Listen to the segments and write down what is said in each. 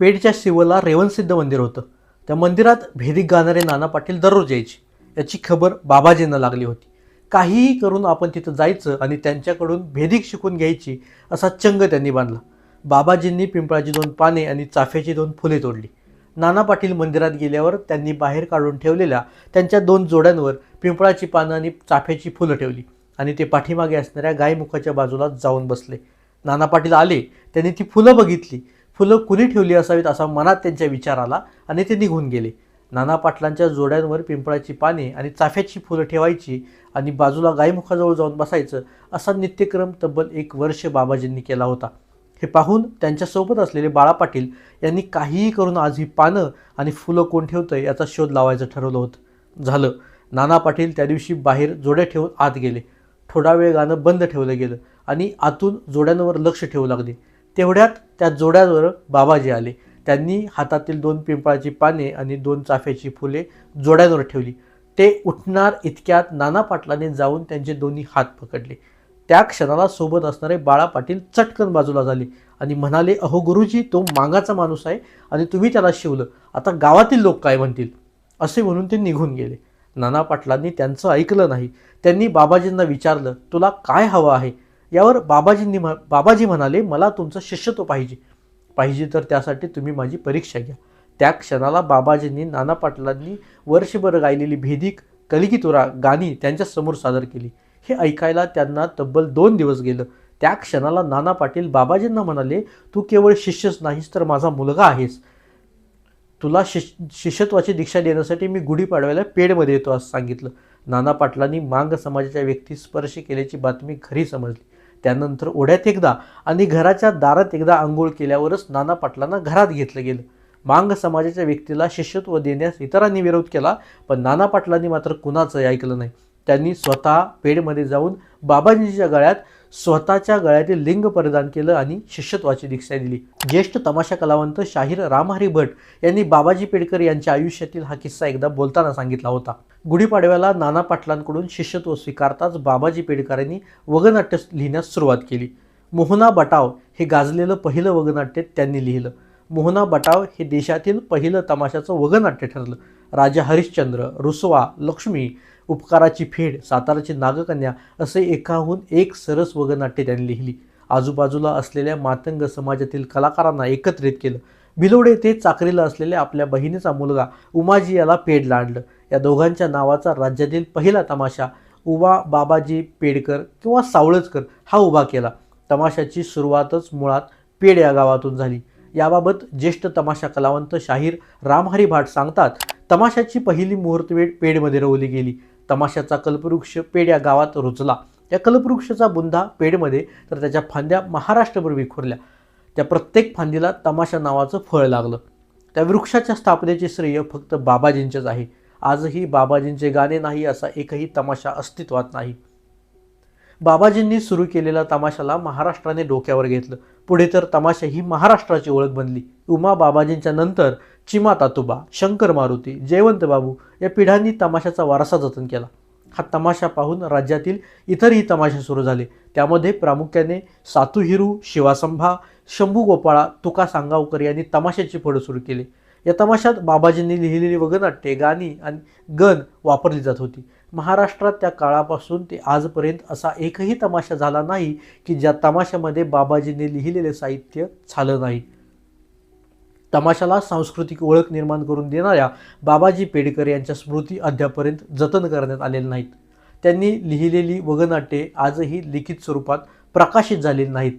पेठच्या शिवला रेवणसिद्ध मंदिर होतं. त्या मंदिरात भेदिक गाणारे नाना पाटील दररोज यायचे. याची खबर बाबाजींना लागली होती. काहीही करून आपण तिथं जायचं आणि त्यांच्याकडून भेदिक शिकून घ्यायची असा चंग त्यांनी बांधला. बाबाजींनी पिंपळाची दोन पाने आणि चाफ्याची दोन फुले तोडली. नाना पाटील मंदिरात गेल्यावर त्यांनी बाहेर काढून ठेवलेल्या त्यांच्या दोन जोड्यांवर पिंपळाची पानं आणि चाफ्याची फुलं ठेवली आणि ते पाठीमागे असणाऱ्या गायमुखाच्या बाजूला जाऊन बसले. नाना पाटील आले त्यांनी ती फुलं बघितली. फुलं कुणी ठेवली असावीत असा मनात त्यांच्या विचार आला आणि ते निघून गेले. नाना पाटलांच्या जोड्यांवर पिंपळाची पाने आणि चाफ्याची फुलं ठेवायची आणि बाजूला गायमुखाजवळ जाऊन बसायचं असा नित्यक्रम तब्बल एक वर्ष बाबाजींनी केला होता. हे पाहून त्यांच्यासोबत असलेले बाळा पाटील यांनी काहीही करून आज ही पानं आणि फुलं कोण ठेवतं याचा शोध लावायचं ठरवलं होतं. झालं. नाना पाटील त्या दिवशी बाहेर जोड्या ठेवून आत गेले. थोडा वेळ गाणं बंद ठेवलं गेलं आणि आतून जोड्यांवर लक्ष ठेवू लागले. तेवढ्यात त्या जोड्यावर बाबाजी आले. त्यांनी हातातील दोन पिंपळाची पाने आणि दोन चाफ्याची फुले जोड्यांवर ठेवली. ते उठणार इतक्यात नाना पाटलाने जाऊन त्यांचे दोन्ही हात पकडले. त्या क्षणाला सोबत असणारे बाळा पाटील चटकन बाजूला झाले आणि म्हणाले अहो गुरुजी तो मागाचा माणूस आहे आणि तुम्ही त्याला शिवलं. आता गावातील लोक काय म्हणतील? असे म्हणून ते निघून गेले. नाना पाटलांनी त्यांचं ऐकलं नाही. त्यांनी बाबाजींना विचारलं तुला काय हवं आहे? यावर बाबाजींनी म्ह बाबाजी म्हणाले मला तुमचं शिष्यत्व पाहिजे. पाहिजे तर त्यासाठी तुम्ही माझी परीक्षा घ्या. त्या क्षणाला बाबाजींनी नाना पाटलांनी वर्षभर गायलेली भेदिक कलिकितुरा गाणी त्यांच्यासमोर सादर केली. हे ऐकायला त्यांना तब्बल दोन दिवस गेलं. त्या क्षणाला नाना पाटील बाबाजींना म्हणाले तू केवळ शिष्यच नाहीस तर माझा मुलगा आहेस. तुला शिष शिष्यत्वाची दीक्षा देण्यासाठी मी गुढीपाडव्याला पेडमध्ये येतो असं सांगितलं. नाना पाटलांनी मांग समाजाच्या व्यक्ती स्पर्श केल्याची बातमी खरी समजली. त्यानंतर ओढ्यात एकदा आणि घराच्या दारात एकदा आंघोळ केल्यावरच नाना पाटलांना घरात घेतलं गेलं. मांग समाजाच्या व्यक्तीला शिष्यत्व देण्यास इतरांनी विरोध केला पण नाना पाटलांनी मात्र कुणाचं ऐकलं नाही. त्यांनी स्वतः पेडमध्ये जाऊन बाबाजींच्या गळ्यात स्वतःच्या गळ्यातील लिंग परिधान केलं आणि शिष्यत्वाची दीक्षा दिली. ज्येष्ठ तमाशा कलावंत शाहीर रामहरी भट यांनी बाबाजी पेडकर यांच्या आयुष्यातील हा किस्सा एकदा बोलताना सांगितला होता. गुढीपाडव्याला नाना पाटलांकडून शिष्यत्व स्वीकारताच बाबाजी पेडकरांनी वगनाट्य लिहिण्यास सुरुवात केली. मोहना बटाव हे गाजलेलं पहिलं वगनाट्य त्यांनी लिहिलं. मोहना बटाव हे देशातील पहिलं तमाशाचं वगनाट्य ठरलं. राजा हरिश्चंद्र रुसवा लक्ष्मी उपकाराची फेड साताराची नागकन्या असे एकाहून एक सरस वगनाट्य त्यांनी लिहिली. आजूबाजूला असलेल्या मातंग समाजातील कलाकारांना एकत्रित केलं. भिलोडे ते चाकरीला असलेल्या आपल्या बहिणीचा मुलगा उमाजी याला पेड आणलं या दोघांच्या नावाचा राज्यातील पहिला तमाशा उमा बाबाजी पेडकर किंवा सावळजकर हा उभा केला. तमाशाची सुरुवातच मुळात पेड या गावातून झाली. याबाबत ज्येष्ठ तमाशा कलावंत शाहीर रामहरी भाट सांगतात तमाशाची पहिली मुहूर्तवेळ पेडमध्ये रोवली गेली. तमाशाचा कल्पवृक्ष पेड या गावात रुजला. या कल्पवृक्षाचा बुंधा पेडमध्ये तर त्याच्या फांद्या महाराष्ट्रभर विखुरल्या. त्या प्रत्येक फांदीला तमाशा नावाचं फळ लागलं. त्या वृक्षाच्या स्थापनेचे श्रेय फक्त बाबाजींचेच आहे. आजही बाबाजींचे गाणे नाही असा एकही तमाशा अस्तित्वात नाही. बाबाजींनी सुरू केलेल्या तमाशाला महाराष्ट्राने डोक्यावर घेतलं. पुढे तर तमाशा ही महाराष्ट्राची ओळख बनली. उमा बाबाजींच्या नंतर चिमा तातोबा शंकर मारुती जयवंत बाबू या पिढ्यांनी तमाशाचा वारसा जतन केला. हा तमाशा पाहून राज्यातील इतरही तमाशे सुरू झाले. त्यामध्ये प्रामुख्याने सातुहिरू शिवासंभा शंभू गोपाळा तुका सांगावकर यांनी तमाशाची फळं सुरू केली. या तमाशात बाबाजींनी लिहिलेली वगनाट्ये गाणी आणि गण वापरली जात होती. महाराष्ट्रात त्या काळापासून ते आजपर्यंत असा एकही तमाशा झाला नाही की ज्या तमाशामध्ये बाबाजींनी लिहिलेले साहित्य झालं नाही. तमाशाला सांस्कृतिक ओळख निर्माण करून देणाऱ्या बाबाजी पेडकर यांच्या स्मृती अद्यापर्यंत जतन करण्यात आलेल्या नाहीत. त्यांनी लिहिलेली वगनाट्ये आजही लिखित स्वरूपात प्रकाशित झालेली नाहीत.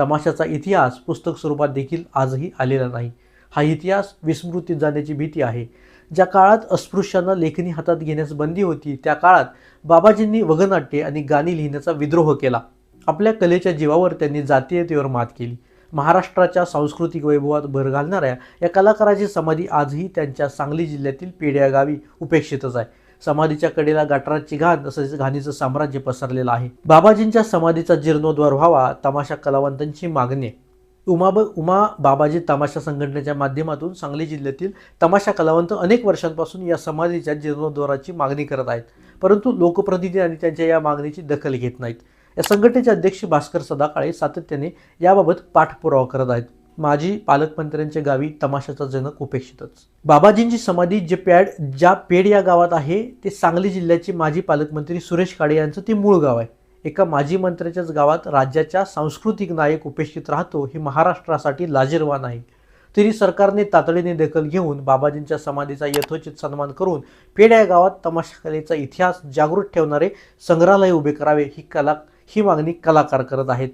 तमाशाचा इतिहास पुस्तक स्वरूपात देखील आजही आलेला नाही. हा इतिहास विस्मृतीत जाण्याची भीती आहे. ज्या काळात अस्पृश्यांना लेखणी हातात घेण्यास बंदी होती त्या काळात बाबाजींनी वगनाट्ये आणि गाणी लिहिण्याचा विद्रोह केला. आपल्या कलेच्या जीवावर त्यांनी जातीयतेवर मात केली. महाराष्ट्राच्या सांस्कृतिक वैभवात भर घालणाऱ्या या कलाकाराची समाधी आजही त्यांच्या सांगली जिल्ह्यातील पेड्या गावी उपेक्षितच आहे. समाधीच्या कडेला गाठराची घाण तसेच घाणीचं साम्राज्य पसरलेलं आहे. बाबाजींच्या समाधीचा जीर्णोद्वार व्हावा तमाशा कलावंतांची मागणी उमाब उमा ब उमा बाबाजी तमाशा संघटनेच्या माध्यमातून सांगली जिल्ह्यातील तमाशा कलावंत अनेक वर्षांपासून या समाधीच्या जीर्णोद्वाराची मागणी करत आहेत. परंतु लोकप्रतिनिधी आणि त्यांच्या या मागणीची दखल घेत नाहीत. या संघटनेचे अध्यक्ष भास्कर सदाकाळे सातत्याने याबाबत पाठपुरावा करत आहेत. माजी पालकमंत्र्यांच्या गावी तमाशाचा जनक उपेक्षितच. बाबाजींची समाधी जे पॅड ज्या पेड या गावात आहे ते सांगली जिल्ह्याचे माजी पालकमंत्री सुरेश काळे यांचं ते मूळ गाव आहे. एका माजी मंत्र्याच्याच गावात राज्याच्या सांस्कृतिक नायक उपेक्षित राहतो हे महाराष्ट्रासाठी लाजीरवान आहे. तरी सरकारने तातडीने दखल घेऊन बाबाजींच्या समाधीचा यथोचित सन्मान करून पेड या गावात तमाशाकलेचा इतिहास जागृत ठेवणारे संग्रहालय उभे करावे ही कला ही मागणी कलाकार करत आहेत.